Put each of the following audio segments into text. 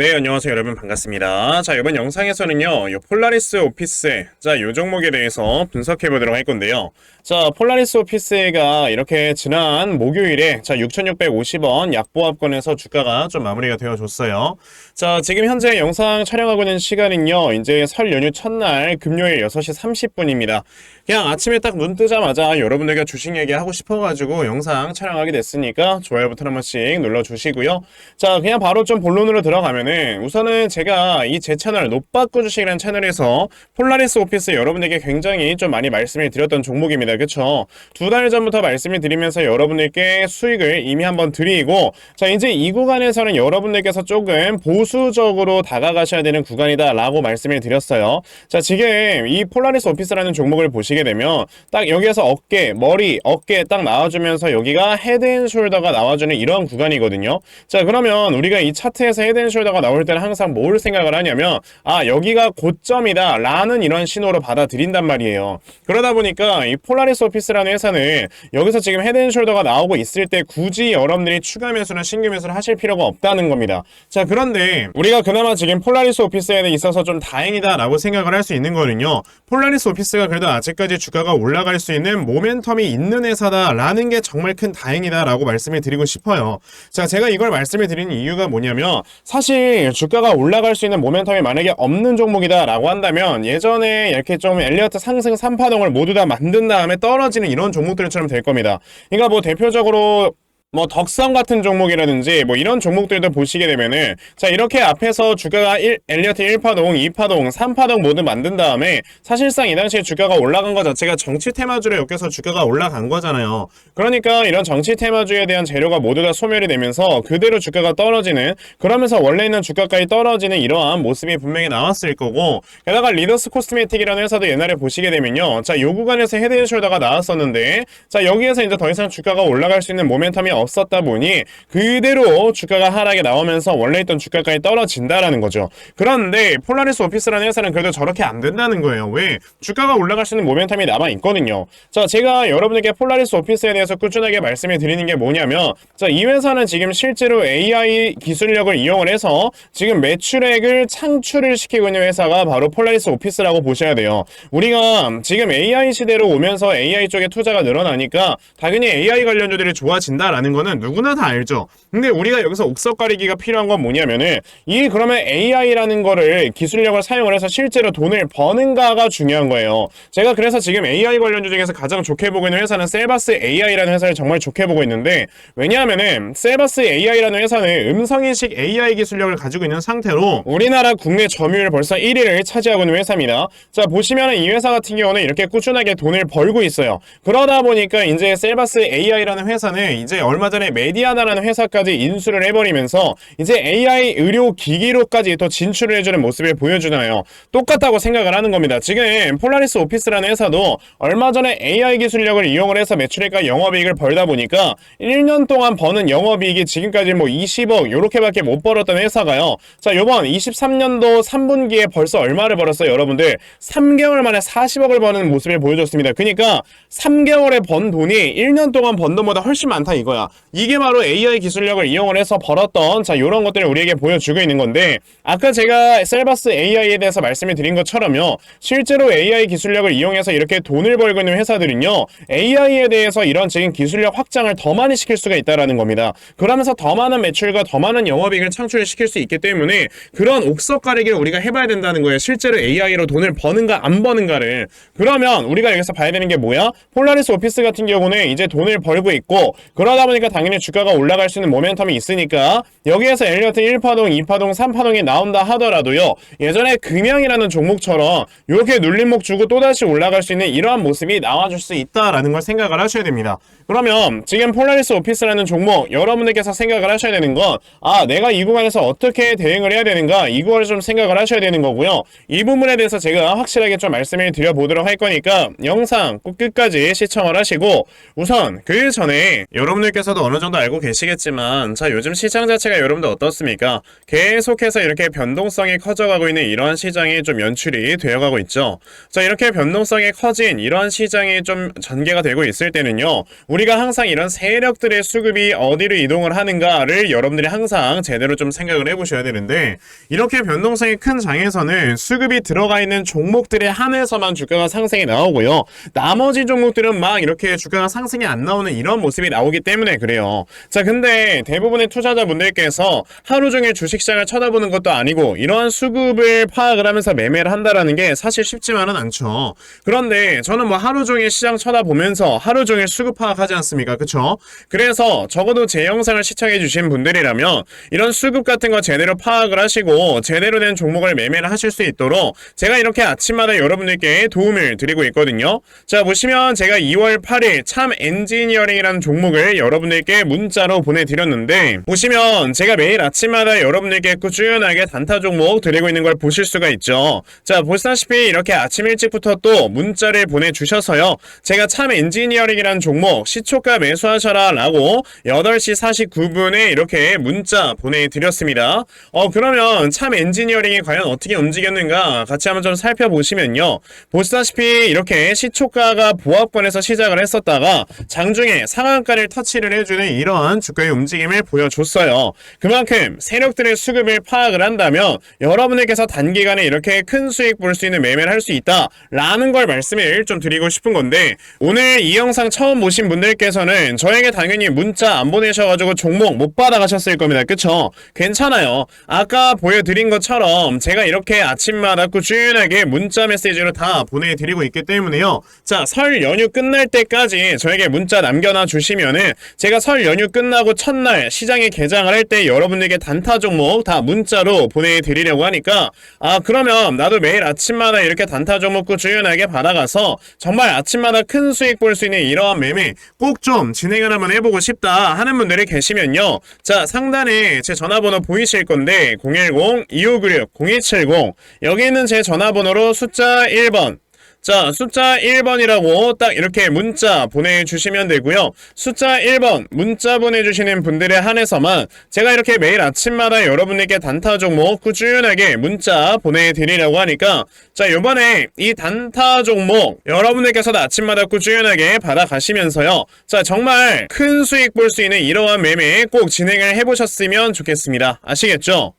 네, 안녕하세요, 여러분. 반갑습니다. 자, 이번 영상에서는요, 이 폴라리스 오피스, 자, 이 종목에 대해서 분석해 보도록 할 건데요. 자, 폴라리스 오피스가 이렇게 지난 목요일에, 자, 6,650원 약보합권에서 주가가 좀 마무리가 되어 줬어요. 자, 지금 현재 영상 촬영하고 있는 시간은요, 이제 설 연휴 첫날 금요일 6시 30분입니다. 그냥 아침에 딱 눈 뜨자마자 여러분들과 주식 얘기하고 싶어 가지고 영상 촬영하게 됐으니까 좋아요 버튼 한 번씩 눌러 주시고요. 자, 그냥 바로 좀 본론으로 들어가면 은 우선은 제가 이 제 채널 노빠꾸 주식이라는 채널에서 폴라리스 오피스 여러분에게 굉장히 좀 많이 말씀을 드렸던 종목입니다. 그쵸? 두 달 전부터 말씀을 드리면서 여러분들께 수익을 이미 한번 드리고 자, 이제 이 구간에서는 여러분들께서 조금 보수적으로 다가가셔야 되는 구간이다 라고 말씀을 드렸어요. 자, 지금 이 폴라리스 오피스라는 종목을 보시게 되면 딱 여기에서 어깨, 머리, 어깨 딱 나와주면서 여기가 헤드앤숄더가 나와주는 이런 구간이거든요. 자, 그러면 우리가 이 차트에서 헤드앤숄더 가 나올 때는 항상 뭘 생각을 하냐면 아, 여기가 고점이다 라는 이런 신호로 받아들인단 말이에요. 그러다 보니까 이 폴라리스 오피스라는 회사는 여기서 지금 헤드앤숄더가 나오고 있을 때 굳이 여러분들이 추가 매수나 신규 매수를 하실 필요가 없다는 겁니다. 자, 그런데 우리가 그나마 지금 폴라리스 오피스에 있어서 좀 다행이다라고 생각을 할 수 있는 거는요. 폴라리스 오피스가 그래도 아직까지 주가가 올라갈 수 있는 모멘텀이 있는 회사다라는 게 정말 큰 다행이다라고 말씀을 드리고 싶어요. 자, 제가 이걸 말씀을 드리는 이유가 뭐냐면 사실 주가가 올라갈 수 있는 모멘텀이 만약에 없는 종목이다라고 한다면 예전에 이렇게 좀 엘리어트 상승 3파동을 모두 다 만든 다음에 떨어지는 이런 종목들처럼 될 겁니다. 그러니까 뭐 대표적으로 뭐 덕성 같은 종목이라든지 뭐 이런 종목들도 보시게 되면은 자 이렇게 앞에서 주가가 1, 엘리어트 1파동, 2파동, 3파동 모두 만든 다음에 사실상 이 당시에 주가가 올라간 것 자체가 정치 테마주를 엮여서 주가가 올라간 거잖아요. 그러니까 이런 정치 테마주에 대한 재료가 모두 다 소멸이 되면서 그대로 주가가 떨어지는 그러면서 원래 있는 주가까지 떨어지는 이러한 모습이 분명히 나왔을 거고 게다가 리더스 코스메틱이라는 회사도 옛날에 보시게 되면요. 자 요 구간에서 헤드 앤 숄더가 나왔었는데 자 여기에서 이제 더 이상 주가가 올라갈 수 있는 모멘텀이 없었다 보니 그대로 주가가 하락에 나오면서 원래 있던 주가까지 떨어진다라는 거죠. 그런데 폴라리스 오피스라는 회사는 그래도 저렇게 안 된다는 거예요. 왜? 주가가 올라갈 수 있는 모멘텀이 남아 있거든요. 자, 제가 여러분에게 폴라리스 오피스에 대해서 꾸준하게 말씀을 드리는 게 뭐냐면 자, 이 회사는 지금 실제로 AI 기술력을 이용을 해서 지금 매출액을 창출을 시키고 있는 회사가 바로 폴라리스 오피스라고 보셔야 돼요. 우리가 지금 AI 시대로 오면서 AI 쪽에 투자가 늘어나니까 당연히 AI 관련주들이 좋아진다라는 거는 누구나 다 알죠. 근데 우리가 여기서 옥석 가리기가 필요한 건 뭐냐면은 이 그러면 AI라는 거를 기술력을 사용을 해서 실제로 돈을 버는가가 중요한 거예요. 제가 그래서 지금 AI 관련주 중에서 가장 좋게 보고 있는 회사는 셀바스 AI라는 회사를 정말 좋게 보고 있는데 왜냐하면은 셀바스 AI라는 회사는 음성인식 AI 기술력을 가지고 있는 상태로 우리나라 국내 점유율 벌써 1위를 차지하고 있는 회사입니다. 자 보시면은 이 회사 같은 경우는 이렇게 꾸준하게 돈을 벌고 있어요. 그러다 보니까 이제 셀바스 AI라는 회사는 이제 얼마 전에 메디아나라는 회사까지 인수를 해버리면서 이제 AI 의료 기기로까지 또 진출을 해주는 모습을 보여주나요? 똑같다고 생각을 하는 겁니다. 지금 폴라리스 오피스라는 회사도 얼마 전에 AI 기술력을 이용을 해서 매출액과 영업이익을 벌다 보니까 1년 동안 버는 영업이익이 지금까지 뭐 20억 요렇게밖에 못 벌었던 회사가요. 자, 요번 23년도 3분기에 벌써 얼마를 벌었어요, 여러분들? 3개월 만에 40억을 버는 모습을 보여줬습니다. 그러니까 3개월에 번 돈이 1년 동안 번 돈보다 훨씬 많다 이거야. 이게 바로 AI 기술력을 이용을 해서 벌었던 자, 요런 것들을 우리에게 보여주고 있는 건데 아까 제가 셀바스 AI에 대해서 말씀을 드린 것처럼요. 실제로 AI 기술력을 이용해서 이렇게 돈을 벌고 있는 회사들은요. AI에 대해서 이런 지금 기술력 확장을 더 많이 시킬 수가 있다라는 겁니다. 그러면서 더 많은 매출과 더 많은 영업이익을 창출시킬 수 있기 때문에 그런 옥석 가리기를 우리가 해봐야 된다는 거예요. 실제로 AI로 돈을 버는가 안 버는가를. 그러면 우리가 여기서 봐야 되는 게 뭐야? 폴라리스 오피스 같은 경우는 이제 돈을 벌고 있고 그러다 보니 까 당연히 주가가 올라갈 수 있는 모멘텀이 있으니까 여기에서 엘리어트 1파동, 2파동, 3파동이 나온다 하더라도요. 예전에 금양이라는 종목처럼 이렇게 눌림목 주고 또다시 올라갈 수 있는 이러한 모습이 나와줄 수 있다라는 걸 생각을 하셔야 됩니다. 그러면 지금 폴라리스 오피스라는 종목 여러분들께서 생각을 하셔야 되는 건 아 내가 이 구간에서 어떻게 대응을 해야 되는가 이걸 좀 생각을 하셔야 되는 거고요. 이 부분에 대해서 제가 확실하게 좀 말씀을 드려보도록 할 거니까 영상 꼭 끝까지 시청을 하시고 우선 그 전에 여러분들께서도 어느 정도 알고 계시겠지만 자 요즘 시장 자체가 여러분들 어떻습니까? 계속해서 이렇게 변동성이 커져가고 있는 이러한 시장이 좀 연출이 되어가고 있죠. 자 이렇게 변동성이 커진 이러한 시장이 좀 전개가 되고 있을 때는요. 우리 우리가 항상 이런 세력들의 수급이 어디로 이동을 하는가를 여러분들이 항상 제대로 좀 생각을 해보셔야 되는데 이렇게 변동성이 큰 장에서는 수급이 들어가 있는 종목들에 한해서만 주가가 상승이 나오고요. 나머지 종목들은 막 이렇게 주가가 상승이 안 나오는 이런 모습이 나오기 때문에 그래요. 자, 근데 대부분의 투자자분들께서 하루 종일 주식시장을 쳐다보는 것도 아니고 이러한 수급을 파악을 하면서 매매를 한다라는 게 사실 쉽지만은 않죠. 그런데 저는 뭐 하루 종일 시장 쳐다보면서 하루 종일 수급 파악하지 않습니까? 그쵸? 그래서 적어도 제 영상을 시청해 주신 분들이라면 이런 수급 같은 거 제대로 파악을 하시고 제대로 된 종목을 매매를 하실 수 있도록 제가 이렇게 아침마다 여러분들께 도움을 드리고 있거든요. 자, 보시면 제가 2월 8일 참 엔지니어링이라는 종목을 여러분들께 문자로 보내드렸는데 보시면 제가 매일 아침마다 여러분들께 꾸준하게 단타 종목 드리고 있는 걸 보실 수가 있죠. 자, 보시다시피 이렇게 아침 일찍부터 또 문자를 보내주셔서요. 제가 참 엔지니어링이라는 종목 시초가 매수하셔라 라고 8시 49분에 이렇게 문자 보내드렸습니다. 어, 그러면 참 엔지니어링이 과연 어떻게 움직였는가 같이 한번 좀 살펴보시면요. 보시다시피 이렇게 시초가가 보합권에서 시작을 했었다가 장중에 상한가를 터치를 해주는 이러한 주가의 움직임을 보여줬어요. 그만큼 세력들의 수급을 파악을 한다면 여러분에게서 단기간에 이렇게 큰 수익 볼 수 있는 매매를 할 수 있다라는 걸 말씀을 좀 드리고 싶은 건데 오늘 이 영상 처음 보신 분들 께서는 저에게 당연히 문자 안 보내셔가지고 종목 못 받아가셨을 겁니다. 그쵸? 괜찮아요. 아까 보여드린 것처럼 제가 이렇게 아침마다 꾸준하게 문자 메시지로 다 보내드리고 있기 때문에요. 자, 설 연휴 끝날 때까지 저에게 문자 남겨놔 주시면은 제가 설 연휴 끝나고 첫날 시장에 개장을 할 때 여러분에게 단타 종목 다 문자로 보내드리려고 하니까 아 그러면 나도 매일 아침마다 이렇게 단타 종목 꾸준하게 받아가서 정말 아침마다 큰 수익 볼 수 있는 이러한 매매 꼭 좀 진행을 한번 해보고 싶다 하는 분들이 계시면요. 자 상단에 제 전화번호 보이실 건데 010-2596-0270 여기 있는 제 전화번호로 숫자 1번 자, 숫자 1번이라고 딱 이렇게 문자 보내주시면 되고요. 숫자 1번 문자 보내주시는 분들에 한해서만 제가 이렇게 매일 아침마다 여러분에게 단타 종목 꾸준하게 문자 보내드리려고 하니까 자, 요번에 이 단타 종목 여러분들께서도 아침마다 꾸준하게 받아가시면서요. 자, 정말 큰 수익 볼 수 있는 이러한 매매 꼭 진행을 해보셨으면 좋겠습니다. 아시겠죠?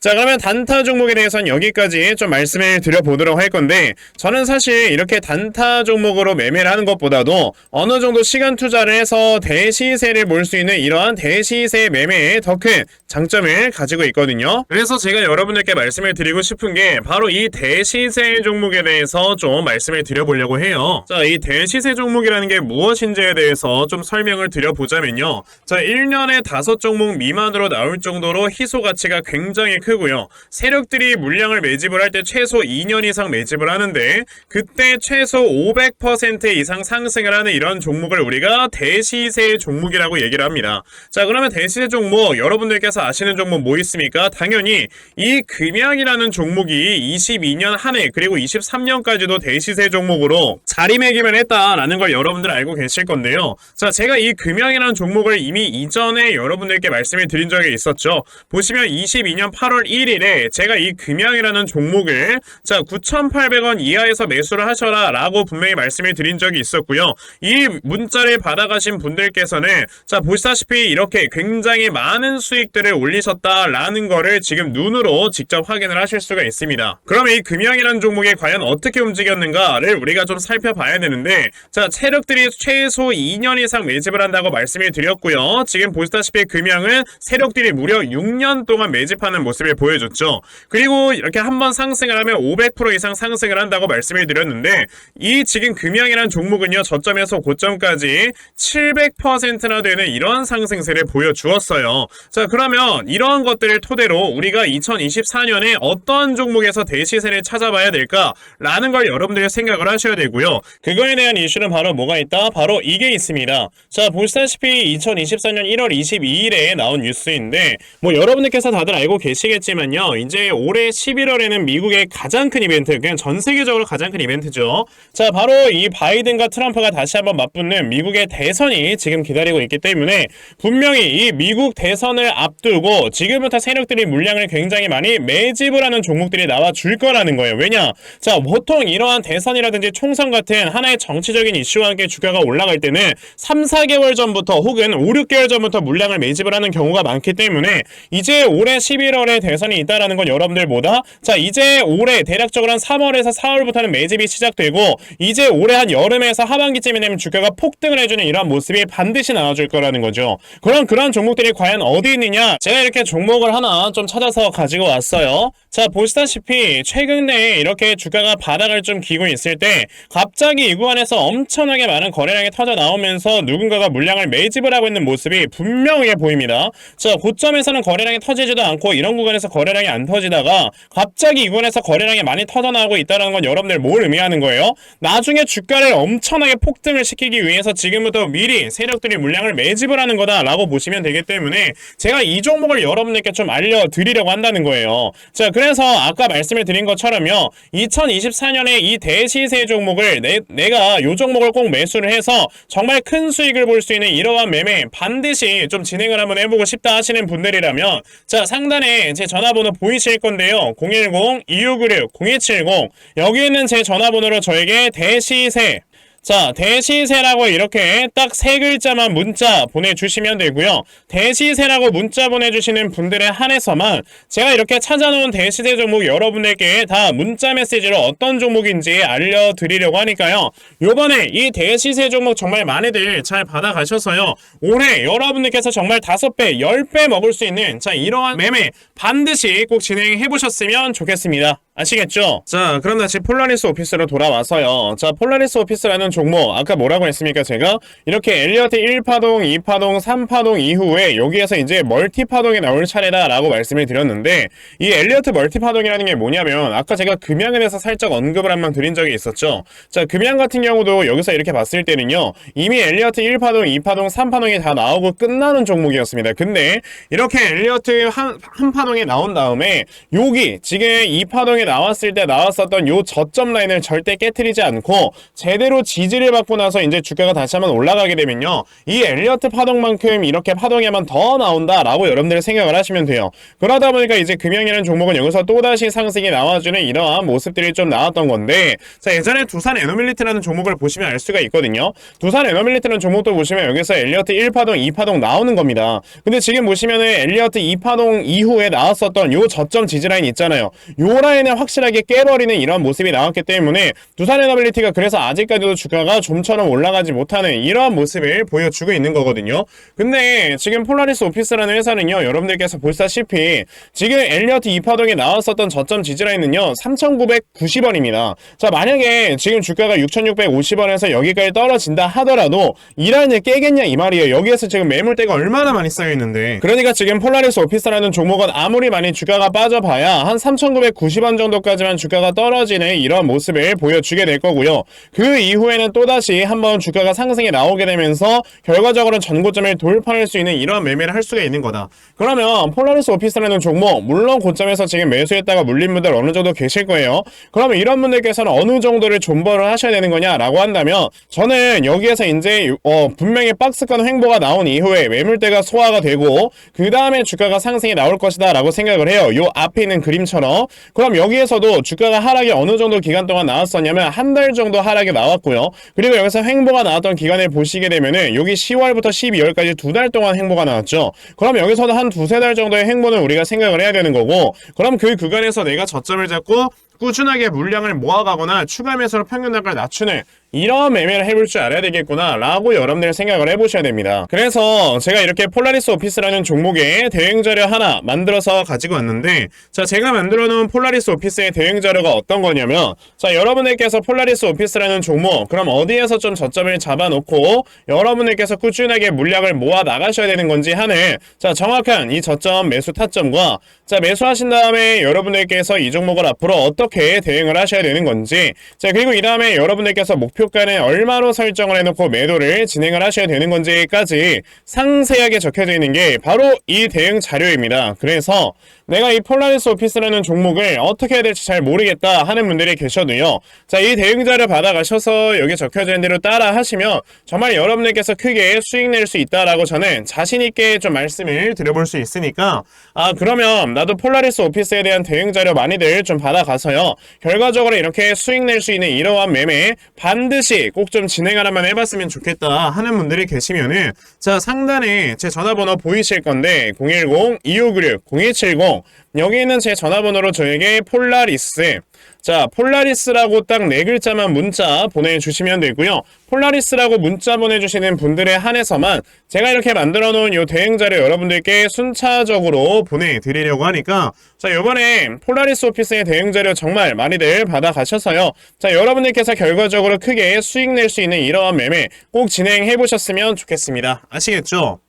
자 그러면 단타 종목에 대해서는 여기까지 좀 말씀을 드려보도록 할 건데 저는 사실 이렇게 단타 종목으로 매매를 하는 것보다도 어느 정도 시간 투자를 해서 대시세를 볼 수 있는 이러한 대시세 매매에 더큰 장점을 가지고 있거든요. 그래서 제가 여러분들께 말씀을 드리고 싶은 게 바로 이 대시세 종목에 대해서 좀 말씀을 드려보려고 해요. 자 이 대시세 종목이라는 게 무엇인지에 대해서 좀 설명을 드려보자면요. 자 1년에 다섯 종목 미만으로 나올 정도로 희소 가치가 굉장히 크고요. 세력들이 물량을 매집을 할 때 최소 2년 이상 매집을 하는데 그때 최소 500% 이상 상승을 하는 이런 종목을 우리가 대시세 종목이라고 얘기를 합니다. 자 그러면 대시세 종목 여러분들께서 아시는 종목 뭐 있습니까? 당연히 이 금양이라는 종목이 22년 한 해 그리고 23년까지도 대시세 종목으로 자리매김을 했다라는 걸 여러분들 알고 계실 건데요. 자 제가 이 금양이라는 종목을 이미 이전에 여러분들께 말씀을 드린 적이 있었죠. 보시면 22년 8월 1일에 제가 이 금양이라는 종목을 자 9,800원 이하에서 매수를 하셔라 라고 분명히 말씀을 드린 적이 있었고요. 이 문자를 받아가신 분들께서는 자 보시다시피 이렇게 굉장히 많은 수익들을 올리셨다라는 거를 지금 눈으로 직접 확인을 하실 수가 있습니다. 그럼 이 금양이라는 종목이 과연 어떻게 움직였는가를 우리가 좀 살펴봐야 되는데 자 세력들이 최소 2년 이상 매집을 한다고 말씀을 드렸고요. 지금 보시다시피 금양은 세력들이 무려 6년 동안 매집하는 모습 을 보여줬죠. 그리고 이렇게 한번 상승을 하면 500% 이상 상승을 한다고 말씀을 드렸는데 이 지금 금양이라는 종목은요 저점에서 고점까지 700%나 되는 이런 상승세를 보여주었어요. 자 그러면 이러한 것들을 토대로 우리가 2024년에 어떤 종목에서 대시세를 찾아봐야 될까라는 걸 여러분들이 생각을 하셔야 되고요. 그거에 대한 이슈는 바로 뭐가 있다? 바로 이게 있습니다. 자 보시다시피 2024년 1월 22일에 나온 뉴스인데 뭐 여러분들께서 다들 알고 계시겠 아시겠지만요. 이제 올해 11월에는 미국의 가장 큰 이벤트, 그냥 전 세계적으로 가장 큰 이벤트죠. 자, 바로 이 바이든과 트럼프가 다시 한번 맞붙는 미국의 대선이 지금 기다리고 있기 때문에 분명히 이 미국 대선을 앞두고 지금부터 세력들이 물량을 굉장히 많이 매집을 하는 종목들이 나와 줄 거라는 거예요. 왜냐? 자, 보통 이러한 대선이라든지 총선 같은 하나의 정치적인 이슈와 함께 주가가 올라갈 때는 3, 4개월 전부터 혹은 5, 6개월 전부터 물량을 매집을 하는 경우가 많기 때문에 이제 올해 11월에 대선이 있다라는 건 여러분들 보다 자, 이제 올해 대략적으로 한 3월에서 4월부터는 매집이 시작되고 이제 올해 한 여름에서 하반기쯤이 되면 주가가 폭등을 해주는 이러한 모습이 반드시 나와줄 거라는 거죠. 그럼 그런 종목들이 과연 어디 있느냐? 제가 이렇게 종목을 하나 좀 찾아서 가지고 왔어요. 자, 보시다시피 최근에 이렇게 주가가 바닥을 좀 기고 있을 때 갑자기 이 구간에서 엄청나게 많은 거래량이 터져 나오면서 누군가가 물량을 매집을 하고 있는 모습이 분명해 보입니다. 자, 고점에서는 거래량이 터지지도 않고 이런 구간에 서 거래량이 안 터지다가 갑자기 이 구간에서 거래량이 많이 터져 나오고 있다는 건 여러분들 뭘 의미하는 거예요? 나중에 주가를 엄청나게 폭등을 시키기 위해서 지금부터 미리 세력들이 물량을 매집을 하는 거다라고 보시면 되기 때문에 제가 이 종목을 여러분들께 좀 알려드리려고 한다는 거예요. 자, 그래서 아까 말씀을 드린 것처럼요. 2024년에 이 대시세 종목을 내, 내가 요 종목을 꼭 매수를 해서 정말 큰 수익을 볼 수 있는 이러한 매매 반드시 좀 진행을 한번 해보고 싶다 하시는 분들이라면 자 상단에 제 전화번호 보이실 건데요. 010-2696-0270 여기 있는 제 전화번호로 저에게 대시세 자, 대시세라고 이렇게 딱 세 글자만 문자 보내주시면 되고요. 대시세라고 문자 보내주시는 분들에 한해서만 제가 이렇게 찾아놓은 대시세 종목 여러분에게 다 문자 메시지로 어떤 종목인지 알려드리려고 하니까요. 요번에 이 대시세 종목 정말 많이들 잘 받아가셔서요. 올해 여러분들께서 정말 다섯 배, 열배 먹을 수 있는 자 이러한 매매 반드시 꼭 진행해 보셨으면 좋겠습니다. 아시겠죠? 자, 그럼 다시 폴라리스 오피스로 돌아와서요. 자, 폴라리스 오피스라는 종목, 아까 뭐라고 했습니까, 제가? 이렇게 엘리어트 1파동, 2파동, 3파동 이후에 여기에서 이제 멀티파동이 나올 차례다라고 말씀을 드렸는데, 이 엘리어트 멀티파동이라는 게 뭐냐면, 아까 제가 금양은에서 살짝 언급을 한번 드린 적이 있었죠. 자, 금양 같은 경우도 여기서 이렇게 봤을 때는요, 이미 엘리어트 1파동, 2파동, 3파동이 다 나오고 끝나는 종목이었습니다. 근데, 이렇게 엘리어트 한, 한 파동이 나온 다음에, 여기, 지금 2파동에 나왔을 때 나왔었던 요 저점 라인을 절대 깨트리지 않고 제대로 지지를 받고 나서 이제 주가가 다시 한번 올라가게 되면요. 이 엘리어트 파동만큼 이렇게 파동에만 더 나온다라고 여러분들 생각을 하시면 돼요. 그러다 보니까 이제 금형이라는 종목은 여기서 또다시 상승이 나와주는 이러한 모습들이 좀 나왔던 건데 자 예전에 두산 에너밀리트라는 종목을 보시면 알 수가 있거든요. 두산 에너밀리트라는 종목도 보시면 여기서 엘리어트 1파동, 2파동 나오는 겁니다. 근데 지금 보시면은 엘리어트 2파동 이후에 나왔었던 요 저점 지지 라인 있잖아요. 요 라인을 확실하게 깨버리는 이런 모습이 나왔기 때문에 두산 에너빌리티가 그래서 아직까지도 주가가 좀처럼 올라가지 못하는 이러한 모습을 보여주고 있는 거거든요. 근데 지금 폴라리스 오피스라는 회사는요, 여러분들께서 보시다시피 지금 엘리어트 2파동에 나왔었던 저점 지지라인은요, 3,990원입니다. 자, 만약에 지금 주가가 6,650원에서 여기까지 떨어진다 하더라도 이 라인을 깨겠냐 이 말이에요. 여기에서 지금 매물대가 얼마나 많이 쌓여 있는데. 그러니까 지금 폴라리스 오피스라는 종목은 아무리 많이 주가가 빠져봐야 한 3,990원 정도 까지만 주가가 떨어지는 이런 모습을 보여주게 될 거고요. 그 이후에는 또다시 한번 주가가 상승에 나오게 되면서 결과적으로 전고점을 돌파할 수 있는 이런 매매를 할 수가 있는 거다. 그러면 폴라리스 오피스라는 종목 물론 고점에서 지금 매수했다가 물린 분들 어느 정도 계실 거예요. 그러면 이런 분들께서는 어느 정도를 존버를 하셔야 되는 거냐라고 한다면 저는 여기에서 이제 어, 분명히 박스권 횡보가 나온 이후에 매물대가 소화가 되고 그 다음에 주가가 상승이 나올 것이다 라고 생각을 해요. 요 앞에 있는 그림처럼 그럼 여기 에서도 주가가 하락이 어느 정도 기간 동안 나왔었냐면 한 달 정도 하락이 나왔고요. 그리고 여기서 횡보가 나왔던 기간을 보시게 되면은 여기 10월부터 12월까지 두 달 동안 횡보가 나왔죠. 그럼 여기서도 한 두세 달 정도의 횡보는 우리가 생각을 해야 되는 거고 그럼 그 구간에서 내가 저점을 잡고 꾸준하게 물량을 모아가거나 추가 매수로 평균 단가를 낮추는 이런 매매를 해볼 줄 알아야 되겠구나 라고 여러분들 생각을 해보셔야 됩니다. 그래서 제가 이렇게 폴라리스 오피스라는 종목의 대응 자료 하나 만들어서 가지고 왔는데 자 제가 만들어 놓은 폴라리스 오피스의 대응 자료가 어떤 거냐면 자 여러분들께서 폴라리스 오피스라는 종목 그럼 어디에서 좀 저점을 잡아놓고 여러분들께서 꾸준하게 물량을 모아 나가셔야 되는 건지 하는 자 정확한 이 저점 매수 타점과 자 매수하신 다음에 여러분들께서 이 종목을 앞으로 어떻게 대응을 하셔야 되는 건지 자 그리고 이 다음에 여러분들께서 목표가는 얼마로 설정을 해놓고 매도를 진행을 하셔야 되는 건지까지 상세하게 적혀져 있는 게 바로 이 대응 자료입니다. 그래서 내가 이 폴라리스 오피스라는 종목을 어떻게 해야 될지 잘 모르겠다 하는 분들이 계셔도요. 자, 이 대응자를 받아가셔서 여기 적혀져 있는 대로 따라 하시면 정말 여러분들께서 크게 수익 낼 수 있다라고 저는 자신있게 좀 말씀을 드려볼 수 있으니까 아, 그러면 나도 폴라리스 오피스에 대한 대응 자료 많이들 좀 받아가서요. 결과적으로 이렇게 수익 낼 수 있는 이러한 매매 반드시 꼭 좀 진행을 한번 해봤으면 좋겠다 하는 분들이 계시면은 자, 상단에 제 전화번호 보이실 건데 010-2596-0170 여기 있는 제 전화번호로 저에게 폴라리스 자, 폴라리스라고 딱 네 글자만 문자 보내주시면 되고요. 폴라리스라고 문자 보내주시는 분들에 한해서만 제가 이렇게 만들어 놓은 요 대행자료 여러분들께 순차적으로 보내드리려고 하니까 자, 요번에 폴라리스 오피스의 대행자료 정말 많이들 받아가셔서요. 자, 여러분들께서 결과적으로 크게 수익 낼 수 있는 이러한 매매 꼭 진행해 보셨으면 좋겠습니다. 아시겠죠?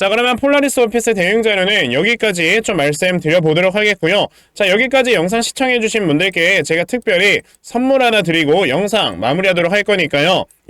자 그러면 폴라리스 오피스 대응 자료는 여기까지 좀 말씀드려보도록 하겠고요. 자 여기까지 영상 시청해주신 분들께 제가 특별히 선물 하나 드리고 영상 마무리하도록 할 거니까요.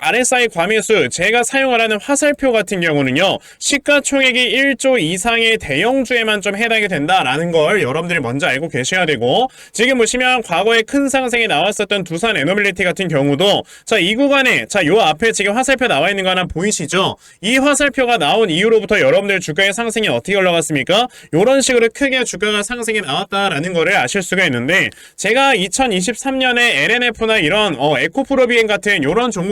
RSI 과매수 제가 사용을 하는 화살표 같은 경우는요. 시가총액이 1조 이상의 대형주에만 좀 해당이 된다라는 걸 여러분들이 먼저 알고 계셔야 되고 지금 보시면 과거에 큰 상승이 나왔었던 두산 에너빌리티 같은 경우도 자, 이 구간에 자, 요 앞에 지금 화살표 나와 있는 거 하나 보이시죠? 이 화살표가 나온 이후로부터 여러분들 주가의 상승이 어떻게 올라갔습니까? 요런 식으로 크게 주가가 상승이 나왔다라는 거를 아실 수가 있는데 제가 2023년에 LNF나 이런 어, 에코프로비엔 같은 요런 종목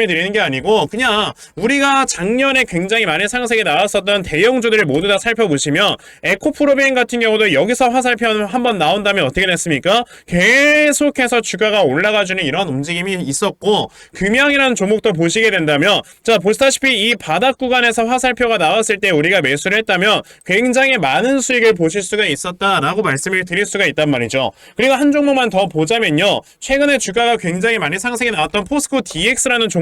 을 드리는 게 아니고 그냥 우리가 작년에 굉장히 많이 상승이 나왔었던 대형주들을 모두 다 살펴보시면 에코프로베인 같은 경우도 여기서 화살표 한번 나온 다음에 어떻게 됐습니까? 계속해서 주가가 올라가주는 이런 움직임이 있었고 금양이라는 종목도 보시게 된다면 자 보시다시피 이 바닥 구간에서 화살표가 나왔을 때 우리가 매수를 했다면 굉장히 많은 수익을 보실 수가 있었다라고 말씀을 드릴 수가 있단 말이죠. 그리고 한 종목만 더 보자면요. 최근에 주가가 굉장히 많이 상승이 나왔던 포스코 DX라는 종목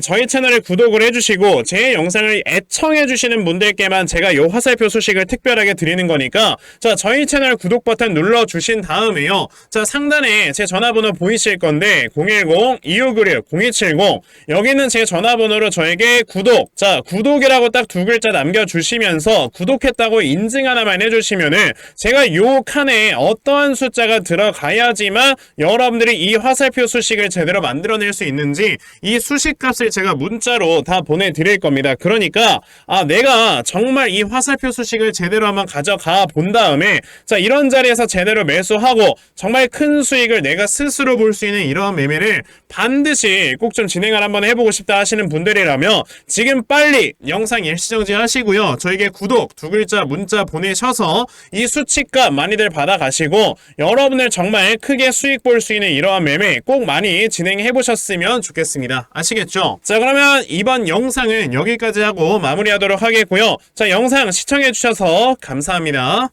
저희 채널을 구독을 해주시고 제 영상을 애청해주시는 분들께만 제가 요 화살표 소식을 특별하게 드리는 거니까 자 저희 채널 구독 버튼 눌러주신 다음에요. 자 상단에 제 전화번호 보이실 건데 010-2596-0270 여기는 제 전화번호로 저에게 구독 자 구독이라고 딱 두 글자 남겨주시면서 구독했다고 인증 하나만 해주시면은 제가 요 칸에 어떠한 숫자가 들어가야지만 여러분들이 이 화살표 수식을 제대로 만들어낼 수 있는지 이 수식 값을 제가 문자로 다 보내드릴 겁니다. 그러니까 아 내가 정말 이 화살표 수식을 제대로 한번 가져가 본 다음에 자 이런 자리에서 제대로 매수하고 정말 큰 수익을 내가 스스로 볼 수 있는 이러한 매매를 반드시 꼭 좀 진행을 한번 해보고 싶다 하시는 분들이라면 지금 빨리 영상 일시정지 하시고요. 저에게 구독 두 글자 문자 보내셔서 이 수치값 많이들 받아가시고 여러분들 정말 크게 수익 볼 수 있는 이러한 매매 꼭 많이 진행해 보셨으면 좋겠습니다. 아시겠죠? 자 그러면 이번 영상은 여기까지 하고 마무리하도록 하겠고요. 자 영상 시청해 주셔서 감사합니다.